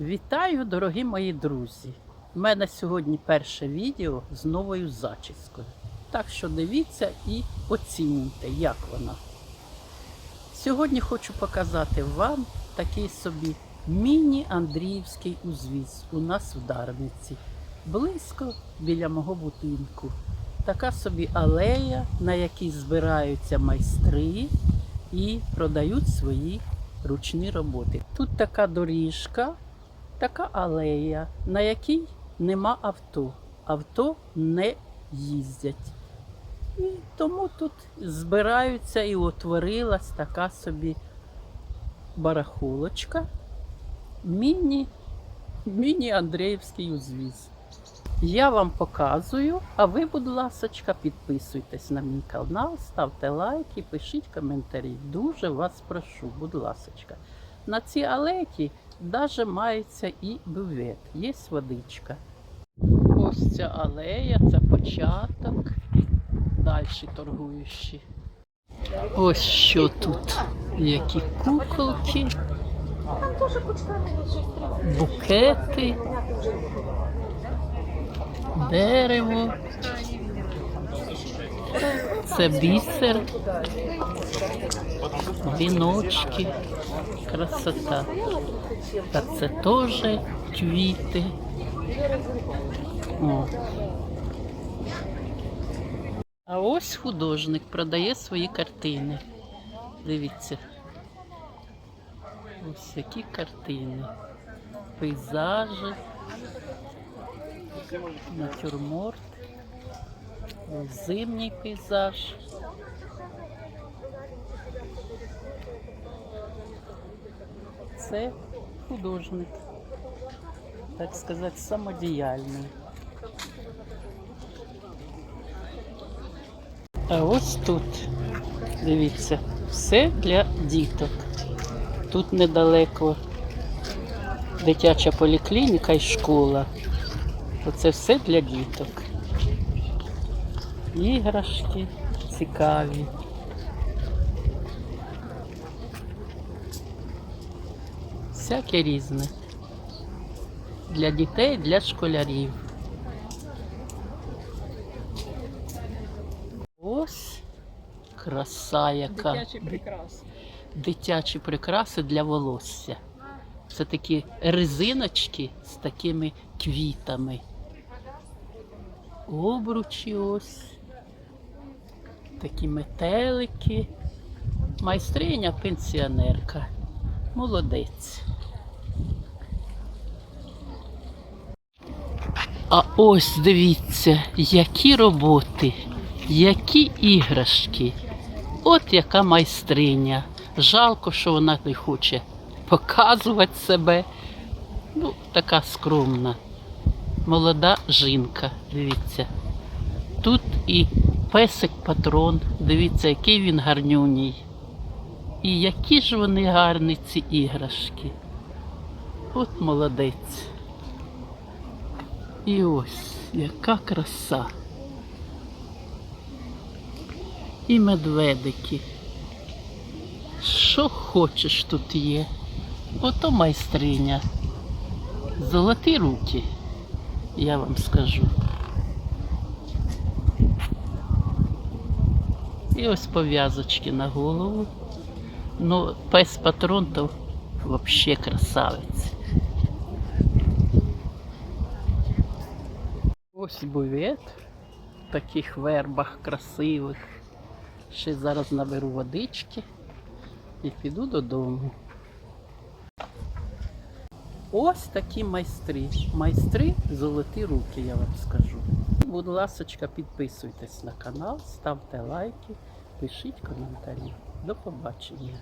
Вітаю, дорогі мої друзі! У мене сьогодні перше відео з новою зачіскою. Так що дивіться і оцінюйте, як вона. Сьогодні хочу показати вам такий собі міні-Андріївський узвіз у нас в Дарниці, близько біля мого будинку. Така собі алея, на якій збираються майстри і продають свої ручні роботи. Тут така доріжка, така алея, на якій нема авто. Авто не їздять. І тому тут збираються і утворилась така собі барахолочка. Міні, міні-Андріївський узвіз. Я вам показую, а ви, будь ласка, підписуйтесь на мій канал, ставте лайки, пишіть коментарі. Дуже вас прошу, будь ласка. На цій алеї навіть мається і бювет, є водичка. Ось ця алея, це початок, далі торгуючі. Ось що тут. Які куколки, букети, дерево. Це бісер, віночки, красота. Та це теж квіти. О. А ось художник продає свої картини. Дивіться. Ось які картини. Пейзажі, натюрморт, зимній пейзаж. Це художник, так сказати, самодіяльний. А ось тут, дивіться, все для діток. Тут недалеко дитяча поліклініка і школа. Оце все для діток. Іграшки цікаві. Всяке різне. Для дітей, для школярів. Ось краса яка. Дитячі прикраси. Дитячі прикраси для волосся. Це такі резиночки з такими квітами. Обручі ось. Такі метелики. Майстриня пенсіонерка. Молодець. А ось дивіться, які роботи, які іграшки. От яка майстриня. Жалко, що вона не хоче показувати себе. Ну, така скромна. Молода жінка, дивіться. Тут і песик патрон, дивіться, який він гарнюній. І які ж вони гарні ці іграшки. От молодець. І ось яка краса. І медведики. Що хочеш тут є. Ото майстриня. Золоті руки, я вам скажу. І ось пов'язочки на голову. Ну, пес патрон то взагалі красавець. Ось бувет в таких вербах красивих. Ще зараз наберу водички і піду додому. Ось такі майстри. Майстри золоті руки, я вам скажу. Будь ласка, підписуйтесь на канал, ставте лайки, пишіть коментарі. До побачення.